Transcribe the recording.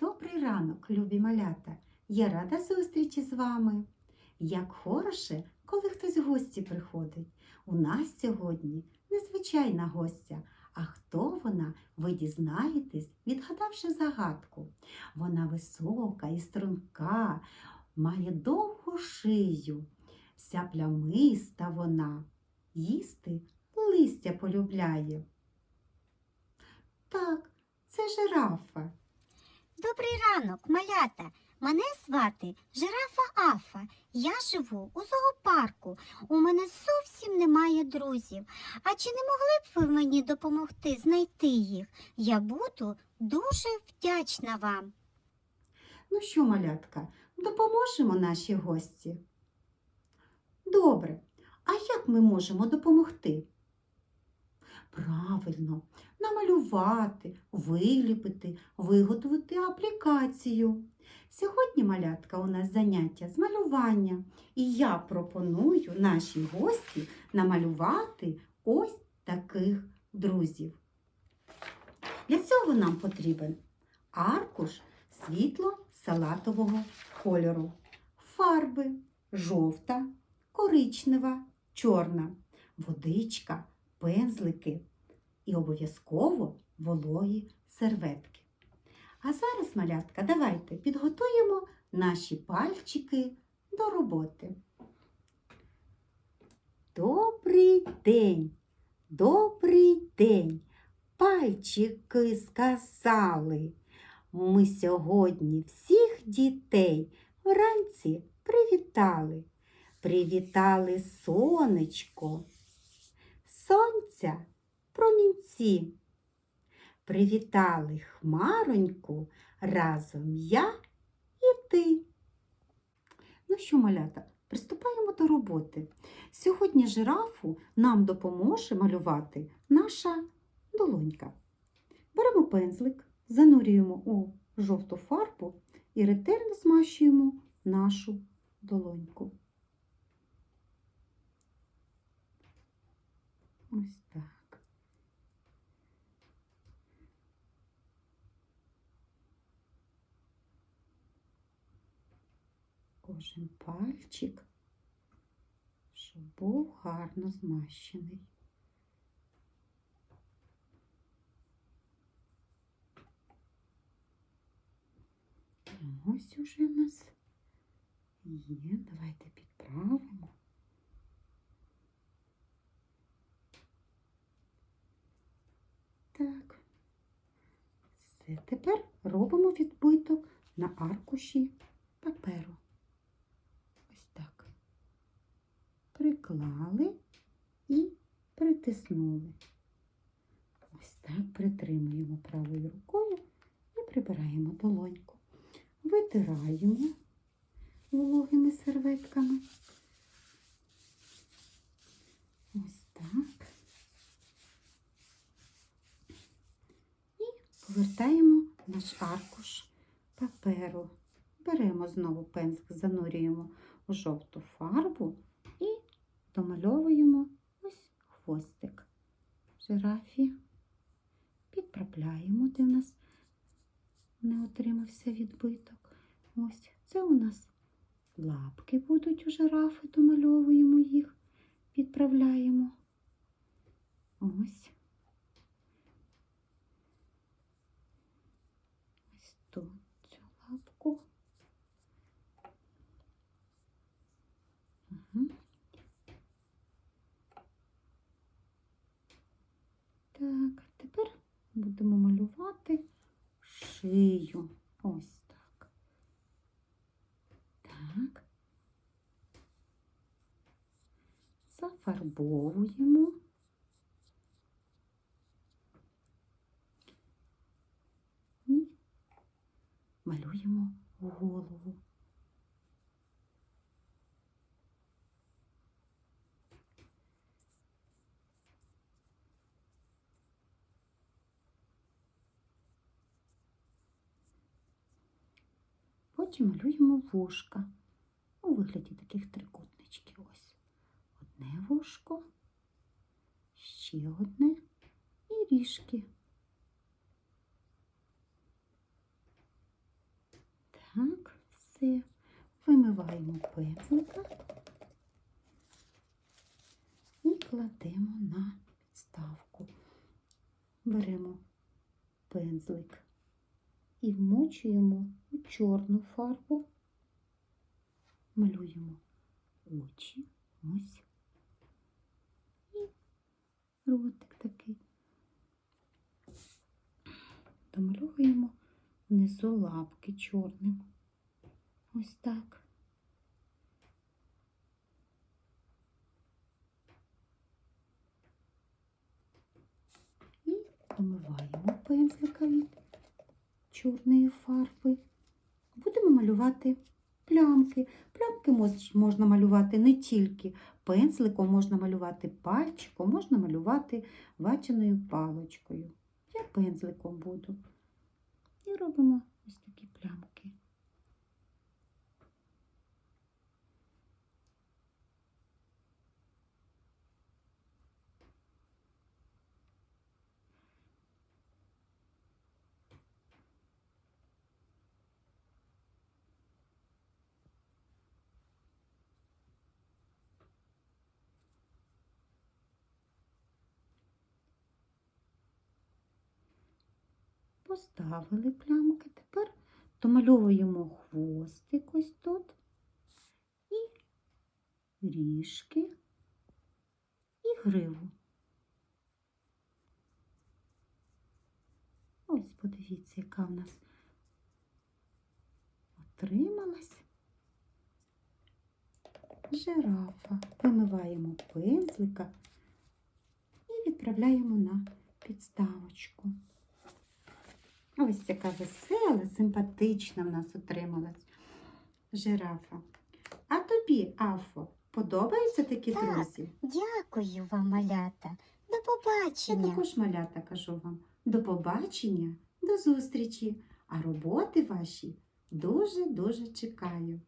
Добрий ранок, любі малята! Я рада зустрічі з вами. Як хороше, коли хтось в гості приходить. У нас сьогодні незвичайна гостя. А хто вона, ви дізнаєтесь, відгадавши загадку. Вона висока і струнка, має довгу шию, вся плямиста вона, їсти листя полюбляє. Так, це жирафа. Добрий ранок, малята. Мене звати Жирафа Афа. Я живу у зоопарку. У мене зовсім немає друзів. А чи не могли б ви мені допомогти знайти їх? Я буду дуже вдячна вам. Ну що, малятка, допоможемо нашій гості? Добре. А як ми можемо допомогти? Правильно, намалювати, виліпити, виготовити аплікацію. Сьогодні, малятка, у нас заняття з малювання, і я пропоную нашій гості намалювати ось таких друзів. Для цього нам потрібен аркуш світло-салатового кольору, фарби жовта, коричнева, чорна, водичка, пензлики і обов'язково вологі серветки. А зараз, малятка, давайте підготуємо наші пальчики до роботи. Добрий день, добрий день, пальчики сказали. Ми сьогодні всіх дітей вранці привітали. Привітали сонечко, сонця промінці. Привітали хмароньку разом я і ти. Ну що, малята, приступаємо до роботи. Сьогодні жирафу нам допоможе малювати наша долонька. Беремо пензлик, занурюємо у жовту фарбу і ретельно змащуємо нашу долоньку. Ось так. Кожен пальчик, щоб був гарно змащений. Ось уже у нас є. Давайте підправимо. Так. Все. Тепер робимо відбиток на аркуші паперу. Ось так. Приклали і притиснули. Ось так притримуємо правою рукою і прибираємо долоньку. Витираємо вологими серветками. Ось так. І повертаємо наш аркуш паперу. Беремо знову пензлик, занурюємо у жовту фарбу домальовуємо ось хвостик жирафі. Підправляємо, де в нас не отримався відбиток. Ось це у нас лапки будуть у жирафи, домальовуємо їх, підправляємо. Ось. Ось тут цю лапку. Так, тепер будемо малювати шию. Ось так. Так. Зафарбовуємо. І малюємо голову. Потім малюємо вушка у вигляді таких трикутничків. Ось одне вушко, ще одне і ріжки. Так, Все. Вимиваємо пензлика і кладемо на підставку. Беремо пензлик і вмочуємо у чорну фарбу. Малюємо очі. Ось. І ротик такий. Домальовуємо внизу лапки чорним. Ось так. І помиваємо пензлика від чорної фарби. Будемо малювати плямки. Плямки можна малювати не тільки пензликом, можна малювати пальчиком, можна малювати ваченою паличкою. Я пензликом буду. І робимо ось такі плямки. Поставили плямки. Тепер домальовуємо хвостик ось тут і ріжки і гриву. Ось подивіться, яка в нас отрималась жирафа. Вимиваємо пензлика і відправляємо на підставочку. Ось яка весела, симпатична в нас отрималась жирафа. А тобі, Афо, подобаються такі Так. друзі? Дякую вам, малята. До Я побачення. також малята кажу вам. До побачення, до зустрічі, а роботи ваші дуже-дуже чекаю.